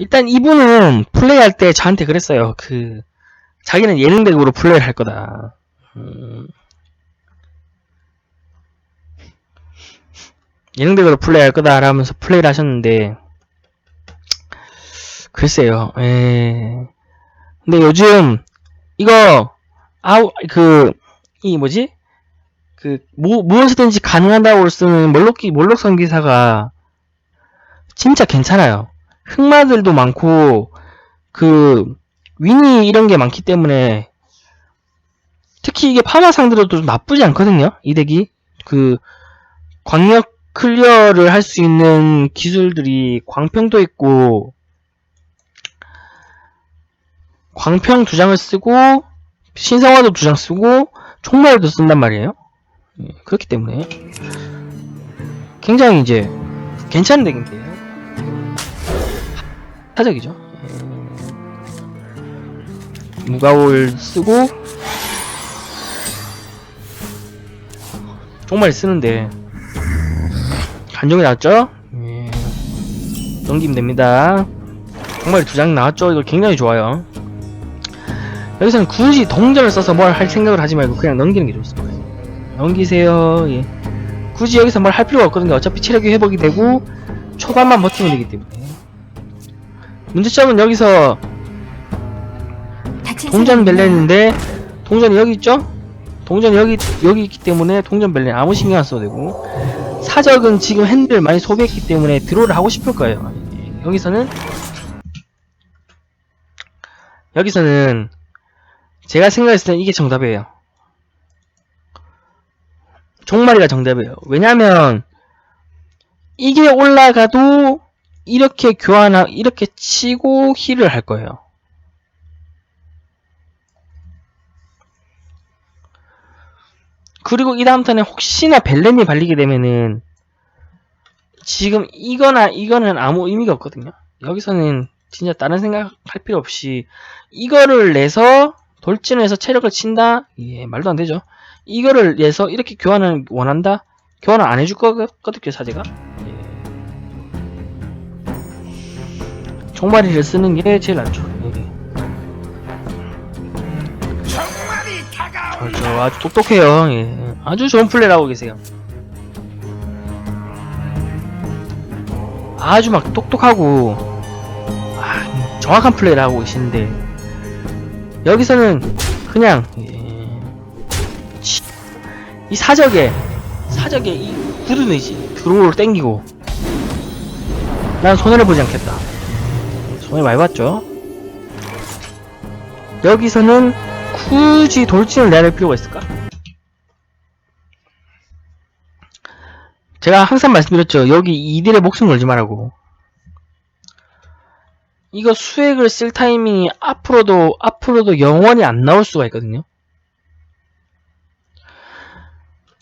일단 이분은 플레이할 때 저한테 그랬어요. 그 자기는 예능덱으로 플레이를 할 거다. 음, 예능덱으로 플레이할 거다 라면서 플레이를 하셨는데 글쎄요. 에... 근데 요즘 이거 아우 그 이 뭐지? 그 무, 무엇이든지 가능하다고 쓰는 몰록기 몰록성 기사가 진짜 괜찮아요. 흑마들도 많고 그 위니 이런 게 많기 때문에 특히 이게 파마 상대로도 좀 나쁘지 않거든요. 이 덱이 그 광역 클리어를 할 수 있는 기술들이 광평도 있고 광평 두 장을 쓰고 신성화도 두 장 쓰고 총말도 쓴단 말이에요. 예, 그렇기 때문에 굉장히 이제 괜찮은 덱인데 타적이죠. 예. 무가올 쓰고 총말 쓰는데 간종이 나왔죠? 예. 넘기면 됩니다. 정말 두 장 나왔죠? 이거 굉장히 좋아요. 여기서는 굳이 동전을 써서 뭘 할 생각을 하지 말고 그냥 넘기는 게 좋습니다. 넘기세요. 예. 굳이 여기서 뭘 할 필요가 없거든요. 어차피 체력이 회복이 되고 초반만 버티면 되기 때문에. 문제점은 여기서 동전 벨레인데 동전이 여기 있죠? 동전이 여기 여기 있기 때문에 동전 벨레 아무 신경 안 써도 되고 사적은 지금 핸들 많이 소비했기 때문에 드로우를 하고 싶을 거예요. 예, 여기서는 여기서는 제가 생각했을 땐 이게 정답이에요. 종마리가 정답이에요. 왜냐면 이게 올라가도 이렇게 교환하 이렇게 치고 힐을 할 거예요. 그리고 이 다음 턴에 혹시나 벨렌이 발리게 되면은 지금 이거나 이거는 아무 의미가 없거든요. 여기서는 진짜 다른 생각할 필요 없이 이거를 내서 돌진해서 체력을 친다? 예, 말도 안 되죠. 이거를 내서 이렇게 교환을 원한다? 교환을 안 해줄 거거든요, 사제가. 종마리를 쓰는 게 제일 낫죠. 예. 저, 저 아주 똑똑해요. 예. 아주 좋은 플레이를 하고 계세요. 아주 막 똑똑하고 아, 정확한 플레이를 하고 계시는데 여기서는 그냥 예, 치- 이 사적에 사적에 이 굳은 의지 드로우를 땡기고 난 손해를 보지 않겠다. 손해 많이 봤죠. 여기서는 굳이 돌진을 내야 될 필요가 있을까? 제가 항상 말씀드렸죠. 여기 이들의 목숨 걸지 말라고. 이거 수액을 쓸 타이밍이 앞으로도, 앞으로도 영원히 안 나올 수가 있거든요.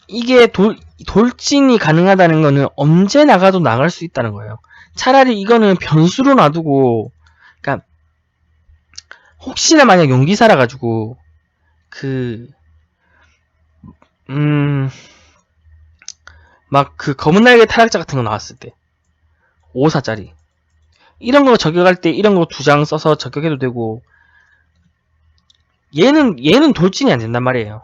이게 돌, 돌진이 가능하다는 거는 언제 나가도 나갈 수 있다는 거예요. 차라리 이거는 변수로 놔두고, 혹시나 만약 용기 살아가지고, 그, 음, 막 그 검은 날개 타락자 같은 거 나왔을 때 5사짜리. 이런 거 저격할 때 이런 거 두 장 써서 저격해도 되고 얘는 얘는 돌진이 안 된단 말이에요.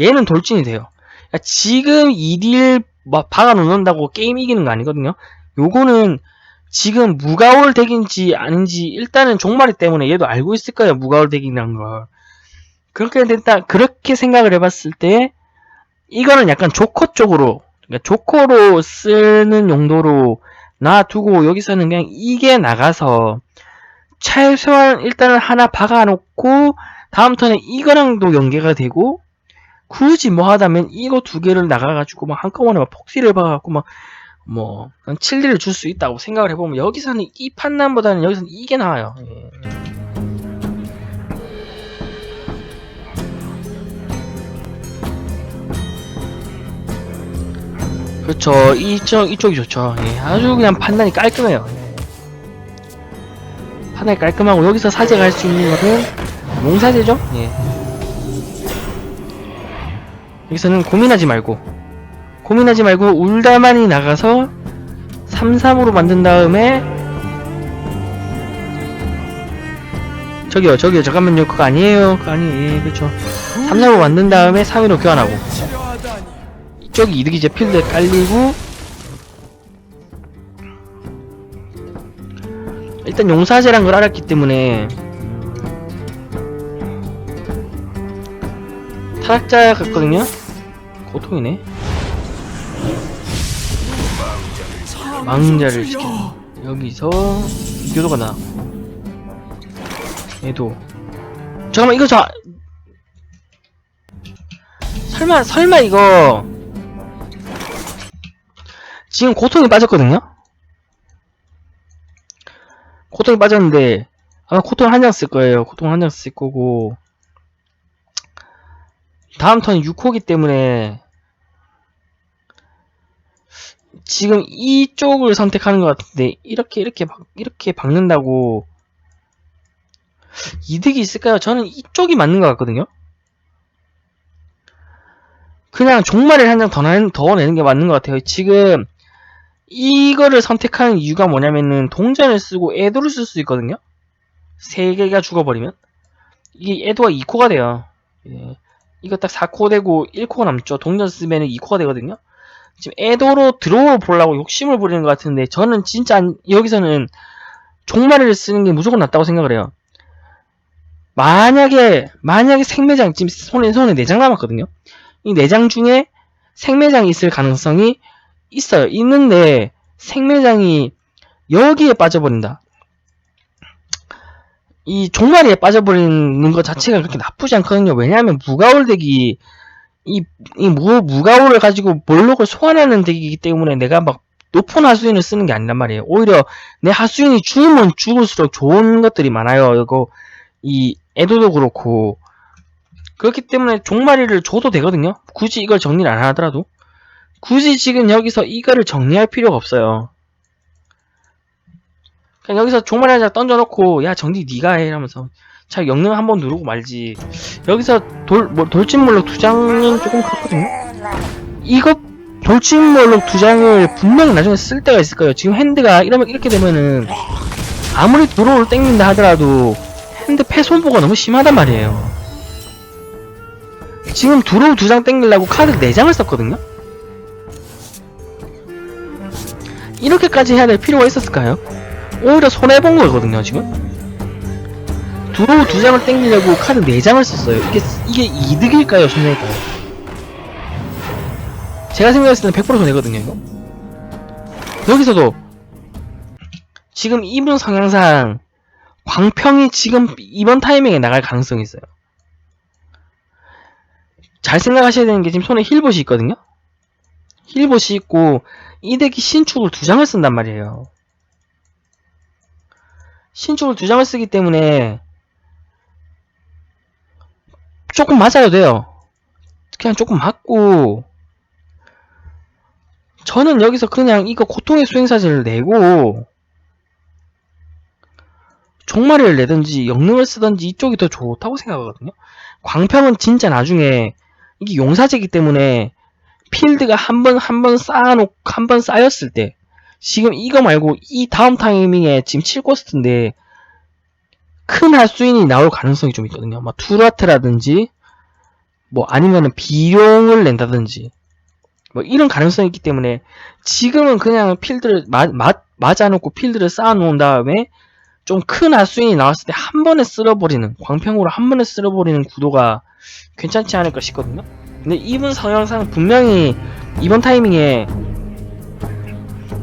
얘는 돌진이 돼요. 그러니까 지금 2딜 막 박아 놓는다고 게임 이기는 거 아니거든요. 요거는 지금 무가올 덱인지 아닌지 일단은 종마리 때문에 얘도 알고 있을 거예요 무가올 덱이라는 걸. 그렇게 됐다 그렇게 생각을 해봤을 때 이거는 약간 조커 쪽으로 그러니까 조커로 쓰는 용도로 놔두고 여기서는 그냥 이게 나가서 최소한 일단은 하나 박아놓고 다음 턴에 이거랑도 연계가 되고 굳이 뭐 하다면 이거 두 개를 나가가지고 막 한꺼번에 막 폭시를 박아갖고 막 뭐 7리를 줄 수 있다고 생각을 해보면 여기서는 이 판단보다는 여기서는 이게 나아요. 예. 그렇죠. 이쪽 이쪽이 좋죠. 예, 아주 그냥 판단이 깔끔해요. 예. 판단이 깔끔하고 여기서 사제가 할수 있는 거는 몽사제죠. 예. 여기서는 고민하지 말고 고민하지 말고 울다만이 나가서 3, 3으로 만든 다음에 저기요 저기요 잠깐만요. 그거 아니에요. 그거 아니에요. 예, 그쵸 3, 4로 만든 다음에 3위로 교환하고. 이쪽이 이득이 이제 필드에 깔리고 일단 용사제란 걸 알았기 때문에 타락자 같거든요. 고통이네 망자를 시켜 여기서 비교도가 나. 얘도. 잠깐만 이거 저 설마 설마 이거. 지금 고통이 빠졌거든요? 고통이 빠졌는데 아마 고통 한 장 쓸 거예요. 고통 한 장 쓸 거고. 다음 턴 6호기 때문에 지금 이쪽을 선택하는 것 같은데 이렇게 이렇게 박, 이렇게 박는다고 이득이 있을까요? 저는 이쪽이 맞는 것 같거든요. 그냥 종말을 한장더더 내는 게 맞는 것 같아요. 지금 이거를 선택하는 이유가 뭐냐면은 동전을 쓰고 에도를 쓸 수 있거든요. 세 개가 죽어버리면 이게 에도가 2코가 돼요. 예. 이거 딱 4코 되고 1코가 남죠. 동전 쓰면은 2코가 되거든요. 지금 에도로 드로우 보려고 욕심을 부리는 것 같은데 저는 진짜 안- 여기서는 종말을 쓰는 게 무조건 낫다고 생각을 해요. 만약에 만약에 생매장 지금 손에 손에 4장 남았거든요. 이 4장 중에 생매장이 있을 가능성이 있어요. 있는데 생매장이 여기에 빠져버린다. 이 종말에 빠져버리는 것 자체가 그렇게 나쁘지 않거든요. 왜냐하면 무가올 덱이 이, 이 무, 무가오를 가지고 몰록을 소환하는 덱이기 때문에 내가 막 높은 하수인을 쓰는 게 아니란 말이에요. 오히려 내 하수인이 죽으면 죽을수록 좋은 것들이 많아요. 이거, 이, 에도도 그렇고. 그렇기 때문에 종말이를 줘도 되거든요. 굳이 이걸 정리를 안 하더라도. 굳이 지금 여기서 이거를 정리할 필요가 없어요. 그냥 여기서 종말이 하나 던져놓고, 야, 정리 네가 해. 이러면서. 자, 영능 한번 누르고 말지. 여기서 돌, 뭐, 돌진몰록 두 장은 조금 그렇거든요? 이거, 돌진몰록 두 장을 분명히 나중에 쓸 때가 있을 거예요. 지금 핸드가 이러면, 이렇게 되면은, 아무리 드로우를 땡긴다 하더라도, 핸드 패손보가 너무 심하단 말이에요. 지금 드로우 두장 땡기려고 카드 네 장을 썼거든요? 이렇게까지 해야 될 필요가 있었을까요? 오히려 손해본 거거든요, 지금? 드로우 두 장을 땡기려고 카드 네 장을 썼어요. 이게, 이게 이득일까요, 손해일까요? 제가 생각했을 때는 100% 손해거든요, 이거. 여기서도, 지금 이분 성향상, 광평이 지금 이번 타이밍에 나갈 가능성이 있어요. 잘 생각하셔야 되는 게 지금 손에 힐봇이 있거든요? 힐봇이 있고, 이 덱이 신축을 두 장을 쓴단 말이에요. 신축을 두 장을 쓰기 때문에, 조금 맞아야 돼요. 그냥 조금 맞고 저는 여기서 그냥 이거 고통의 수행사제를 내고 종말을 내든지 영능을 쓰든지 이쪽이 더 좋다고 생각하거든요. 광평은 진짜 나중에 이게 용사제이기 때문에 필드가 한 번 한 번 쌓아놓고 한 번 쌓였을 때 지금 이거 말고 이 다음 타이밍에 지금 7코스트인데 큰 할수인이 나올 가능성이 좀 있거든요. 막 투라트라든지 뭐 아니면은 비용을 낸다든지 뭐 이런 가능성이 있기 때문에 지금은 그냥 필드를 맞아놓고 필드를 쌓아놓은 다음에 좀 큰 할수인이 나왔을 때 한 번에 쓸어버리는 광평으로 한 번에 쓸어버리는 구도가 괜찮지 않을까 싶거든요. 근데 이분 성향상 분명히 이번 타이밍에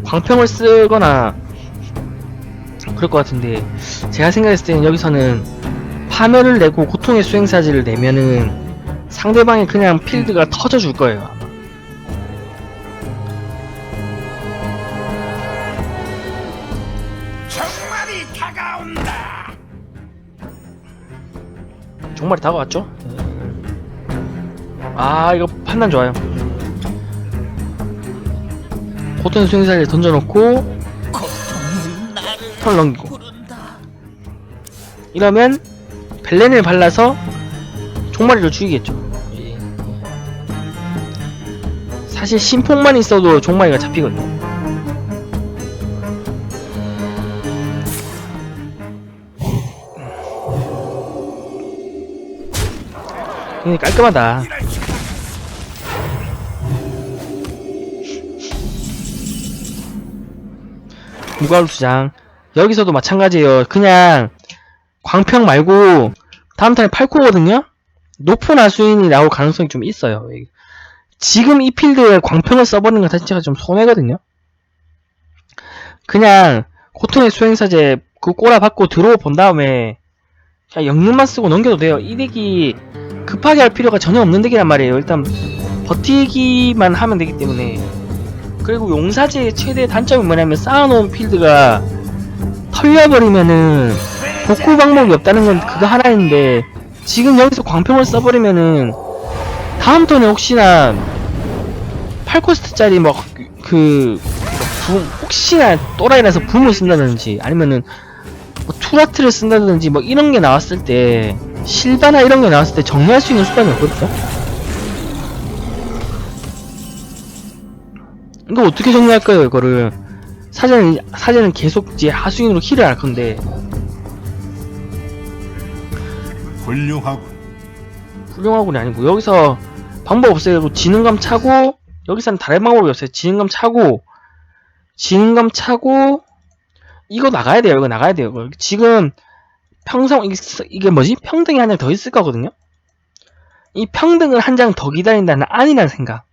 광평을 쓰거나 그럴 것 같은데 제가 생각했을 때는 여기서는 파멸을 내고 고통의 수행사지를 내면은 상대방이 그냥 필드가 터져 줄 거예요. 아마. 정말이 다가온다. 정말 다가왔죠? 아 이거 판단 좋아요. 고통의 수행사지를 던져놓고 턴 넘기고 이러면 벨렌을 발라서 종마리를 죽이겠죠. 예. 사실 신폭만 있어도 종마리가 잡히거든요. 이게 깔끔하다. 무가울 수장. 여기서도 마찬가지예요. 그냥 광평 말고 다음 턴에 8코거든요? 높은 하수인이 나올 가능성이 좀 있어요. 지금 이 필드에 광평을 써버리는 것 자체가 좀 손해거든요? 그냥 고통의 수행사제 그 꼬라박고 들어오 본 다음에 그냥 영능만 쓰고 넘겨도 돼요. 이 덱이 급하게 할 필요가 전혀 없는 덱이란 말이에요. 일단 버티기만 하면 되기 때문에 그리고 용사제의 최대 단점이 뭐냐면 쌓아놓은 필드가 털려버리면은 복구 방법이 없다는 건 그거 하나인데 지금 여기서 광평을 써버리면은 다음 턴에 혹시나 8코스트짜리 뭐그 혹시나 또라이라서 붐을 쓴다든지 아니면은 뭐 투라트를 쓴다든지 뭐 이런 게 나왔을 때 실바나 이런 게 나왔을 때 정리할 수 있는 수단이 없거든요. 이거 어떻게 정리할까요 이거를 사전은 사전은 계속 이제 하수인으로 힐을 할 건데. 훌륭하군. 훌륭하고는 아니고 여기서 방법 없어요 지능감 차고 여기서는 다른 방법이 없어요. 지능감 차고 지능감 차고 이거 나가야 돼요. 이거 나가야 돼요. 이거. 지금 평성 이게, 뭐지? 평등이 한 장 더 있을 거거든요? 이 평등을 한 장 더 기다린다는 안이라는 생각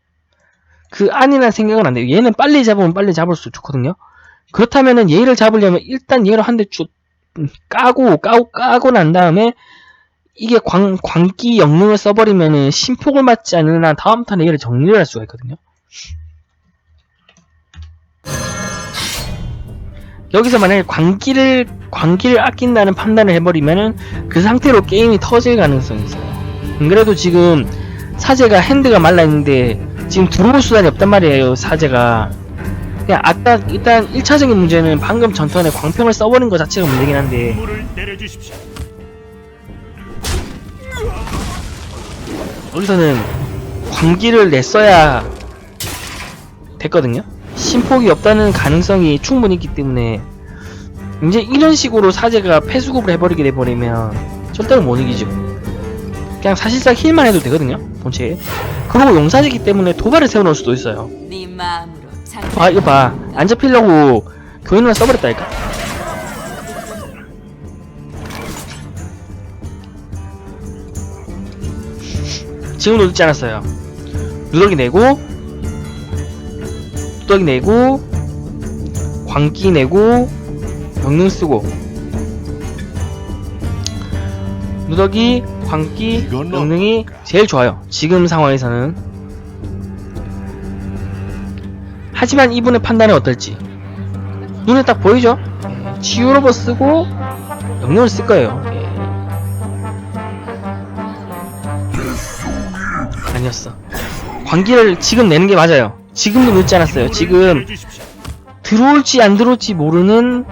그 안이라는 생각은 안 돼요 얘는 빨리 잡으면 빨리 잡을수록 좋거든요 그렇다면은 얘를 잡으려면 일단 얘를 한 대 쭉 까고 까고 까고 난 다음에 이게 광, 광기 영능을 써버리면은 심폭을 맞지 않는 한 다음 턴에 얘를 정리를 할 수가 있거든요. 여기서 만약에 광기를, 광기를 아낀다는 판단을 해버리면은 그 상태로 게임이 터질 가능성이 있어요. 안 그래도 지금 사제가 핸드가 말라 있는데 지금 들어올 수단이 없단 말이에요, 사제가. 그냥 아까 일단 1차적인 문제는 방금 전턴에 광평을 써버린 것 자체가 문제긴 한데 물을 내려주십시오. 여기서는 광기를 냈어야 됐거든요. 심폭이 없다는 가능성이 충분히 있기 때문에 이제 이런 식으로 사제가 패수급을 해버리게 돼버리면 절대로 못 이기죠. 그냥 사실상 힐만 해도 되거든요. 본체. 그리고 용사지기 때문에 도발을 세워놓을 수도 있어요. 네 마음으로 봐 이거 봐. 안 잡히려고 교인을 써버렸다니까. 지금도 늦지 않았어요. 누더기 내고 누더기 내고 광기 내고 영능 쓰고 누더기 광기 어떨까? 제일 좋아요. 지금 상황에서는 하지만 이분의 판단은 어떨지 눈에 딱 보이죠? 치유로버 쓰고 영능을 쓸 거예요. 예. 아니었어. 광기를 지금 내는 게 맞아요. 지금도 늦지 않았어요. 지금. 들어올지 안 들어올지 모르는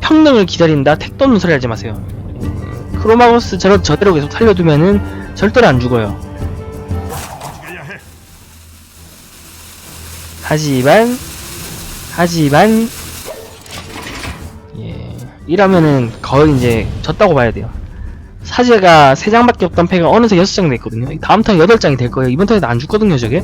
평등을 기다린다. 택도 없는 소리 하지 마세요. 예. 크로마고스 저러, 저대로 계속 살려두면은 절대로 안 죽어요. 하지만 하지만 예 이러면은 거의 이제 졌다고 봐야 돼요 사제가 3장밖에 없던 패가 어느새 6장 됐거든요 다음 턴 8장이 될 거예요 이번 턴에도 안 죽거든요 저게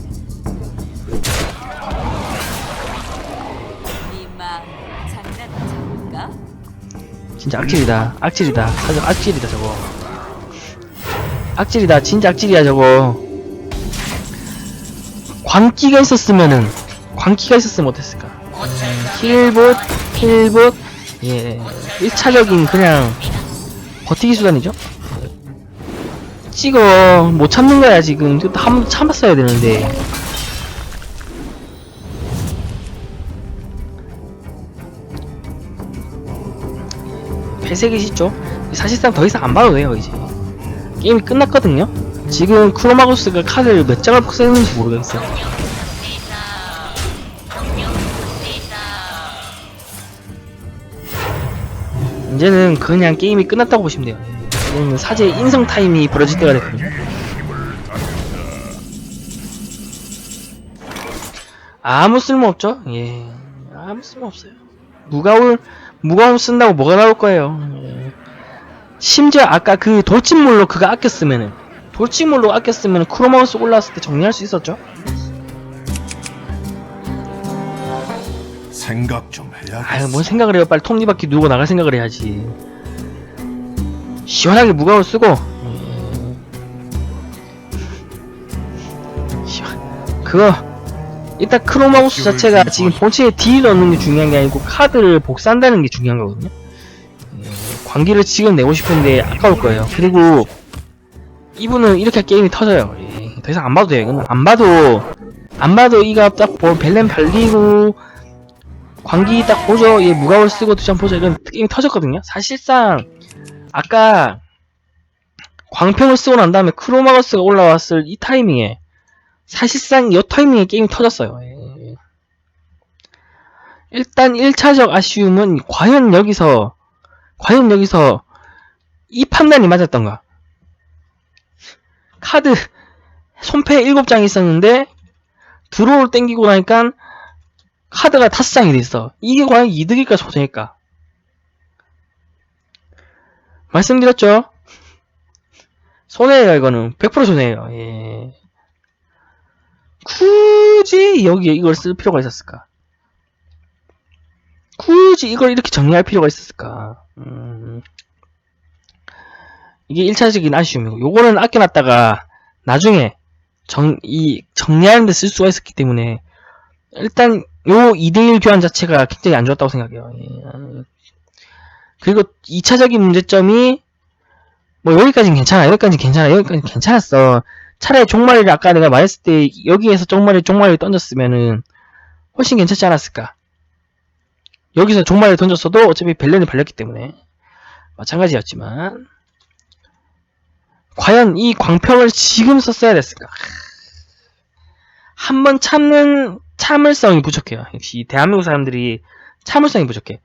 진짜 악질이다. 악질이다. 사제 악질이다 저거. 악질이다. 진짜 악질이야 저거. 광기가 있었으면은 광기가 있었으면 어땠을까? 힐봇 힐봇. 예. 1차적인 그냥 버티기 수단이죠? 찍어. 못 참는 거야 지금. 이거 한번 참았어야 되는데 배색이 쉽죠 사실상 더 이상 안 봐도 돼요 이제 게임이 끝났거든요 지금 크로마고스가 카드를 몇 장을 폭삭했는지 모르겠어요 이제는 그냥 게임이 끝났다고 보시면 돼요. 이제는 사제 인성 타임이 벌어질 때가 됐거든요. 아무 쓸모 없죠? 예. 아무 쓸모 없어요. 무가올, 무가올 쓴다고 뭐가 나올 거예요. 예. 심지어 아까 그 돌진몰로 그가 아꼈으면은, 돌직물로 아꼈으면 크로마우스 올라왔을 때 정리할 수 있었죠? 생각 좀 해야겠어. 아유 뭔 생각을 해요 빨리 톱니바퀴 누르고 나갈 생각을 해야지 시원하게 무거워 쓰고 음. 시원 그거 일단 크로마우스 자체가 지금 본체에 딜 넣는 게 중요한 게 아니고 카드를 복사한다는 게 중요한 거거든요 음, 광기를 지금 내고 싶은데 아까울 거예요 그리고 이분은 이렇게 게임이 터져요 예, 더 이상 안 봐도 돼요 이거는 안 봐도 안 봐도 이가 딱뭐 벨렌 발리고 광기 딱 보죠. 얘 무가올 쓰고 두장 보죠. 이건 게임이 터졌거든요. 사실상 아까 광평을 쓰고 난 다음에 크로마거스가 올라왔을 이 타이밍에 사실상 이 타이밍에 게임이 터졌어요. 예. 일단 1차적 아쉬움은 과연 여기서 과연 여기서 이 판단이 맞았던가 카드 손패 7장이 있었는데 드로우를 땡기고 나니까 카드가 다섯 장이 돼 있어. 이게 과연 이득일까 손해일까? 말씀드렸죠? 손해예요 이거는 100% 손해예요. 예. 굳이 여기에 이걸 쓸 필요가 있었을까? 굳이 이걸 이렇게 정리할 필요가 있었을까? 음. 이게 1차적인 아쉬움이고 요거는 아껴놨다가 나중에 정, 이 정리하는 데 쓸 수가 있었기 때문에 일단 요 2대1 교환 자체가 굉장히 안 좋았다고 생각해요. 예. 그리고 2차적인 문제점이 뭐 여기까지는 괜찮아. 여기까지는 괜찮아. 여기까지는 괜찮았어. 차라리 종말이를 아까 내가 말했을 때 여기에서 종말이 종말을 던졌으면은 훨씬 괜찮지 않았을까. 여기서 종말을 던졌어도 어차피 벨렌이 발렸기 때문에 마찬가지였지만 과연 이 광평을 지금 썼어야 됐을까? 한 번 참는 참을성이 부족해요. 역시 대한민국 사람들이 참을성이 부족해.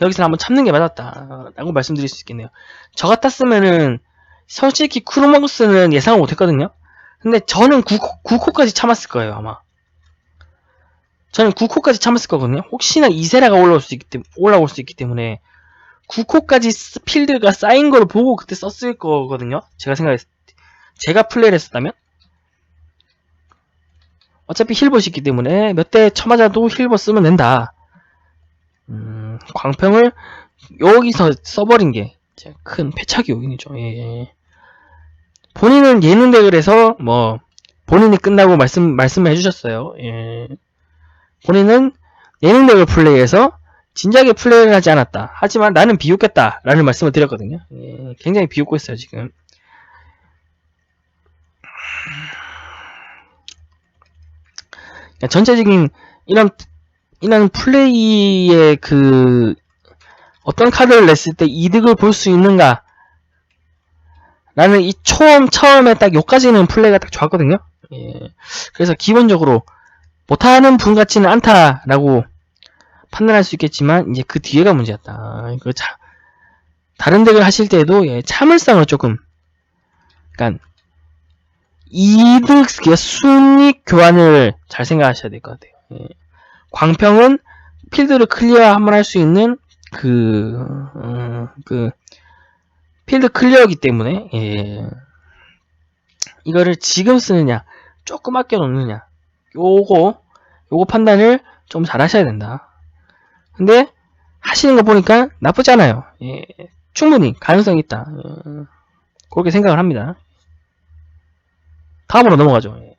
여기서 한번 참는 게 맞았다라고 말씀드릴 수 있겠네요. 저 같았으면은 솔직히 크로마우스는 예상을 못했거든요. 근데 저는 9코, 9코 까지 참았을 거예요 아마. 저는 9코까지 참았을 거거든요. 혹시나 이세라가 올라올 수 있기 때문에 올라올 수 있기 때문에 9코까지 필드가 쌓인 걸 보고 그때 썼을 거거든요. 제가 생각했을 때 제가 플레이를 했었다면 어차피 힐봇이 있기 때문에 몇 대 쳐맞아도 힐봇 쓰면 된다. 음, 광평을 여기서 써버린 게 큰 패착이 요인이죠. 예. 본인은 예능 해서 뭐 본인이 끝나고 말씀 말씀을 해주셨어요. 예. 본인은 예능 덱을 플레이해서 진작에 플레이를 하지 않았다. 하지만 나는 비웃겠다라는 말씀을 드렸거든요. 예, 굉장히 비웃고 있어요 지금. 그러니까 전체적인 이런 이런 플레이의 그 어떤 카드를 냈을 때 이득을 볼 수 있는가 라는 이 처음 처음에 딱 요까지는 플레이가 딱 좋았거든요. 예. 그래서 기본적으로 못하는 분 같지는 않다라고 판단할 수 있겠지만 이제 그 뒤에가 문제였다. 그 자, 다른 덱을 하실 때도 예, 참을성을 조금 그러니까 이득 그러니까 순익 교환을 잘 생각하셔야 될 것 같아요. 예. 광평은 필드를 클리어 한번 할 수 있는 그, 음, 그, 필드 클리어이기 때문에, 예. 이거를 지금 쓰느냐, 조금 아껴 놓느냐, 요거, 요거 판단을 좀 잘 하셔야 된다. 근데, 하시는 거 보니까 나쁘지 않아요. 예. 충분히 가능성이 있다. 예. 그렇게 생각을 합니다. 다음으로 넘어가죠. 예.